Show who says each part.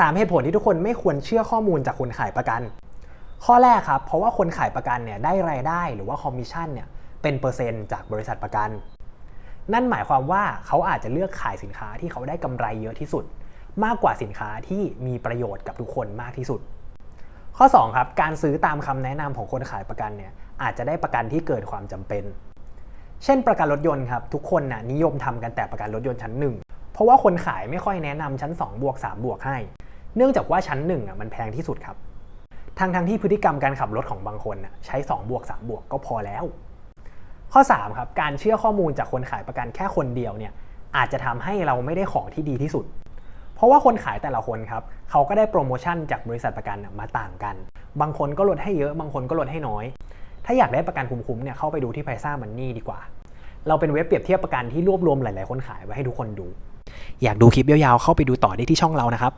Speaker 1: 3 เหตุผลที่ทุกคนไม่ควรเชื่อข้อมูลจากคนขายประกัน ข้อแรกครับเพราะว่าคนขายประกันเนี่ยได้รายได้หรือว่าคอมมิชชั่นเนี่ยเป็นเปอร์เซ็นต์จากบริษัทประกัน นั่นหมายความว่าเขาอาจจะเลือกขายสินค้าที่เขาได้กำไรเยอะที่สุด มากกว่าสินค้าที่มีประโยชน์กับทุกคนมากที่สุด ข้อ2ครับการซื้อตามคำแนะนำของคนขายประกันเนี่ยอาจจะได้ประกันที่เกินความจำเป็น เช่นประกันรถยนต์ครับทุกคนน่ะนิยมทำกันแต่ประกันรถยนต์ชั้น 1 เพราะว่าคนขายไม่ค่อยแนะนำชั้น2บวก3บวกให้ เนื่องจากว่าชั้น1อะมันแพงที่สุดครับทั้งทั้งที่พฤติกรรมการขับรถของบางคนใช้2บวก3บวกก็พอแล้ว ข้อ3ครับการเชื่อข้อมูลจากคนขายประกันแค่คนเดียวเนี่ยอาจจะทำให้เราไม่ได้ของที่ดีที่สุด เพราะว่าคนขายแต่ละคนครับเขาก็ได้โปรโมชั่นจากบริษัทประกันมาต่างกัน บางคนก็ลดให้เยอะบางคนก็ลดให้น้อย ถ้าอยากได้ประกันคุ้มๆเนี่ยเข้าไปดูที่ไพซ่ามันนี่ดีกว่า เราเป็นเว็บเปรียบเทียบประกันที่รวบรวมหลาย ๆ คนขายไว้ให้ทุกคนดู อยากดูคลิปยาวๆเข้าไปดูต่อได้ที่ช่องเรานะครับ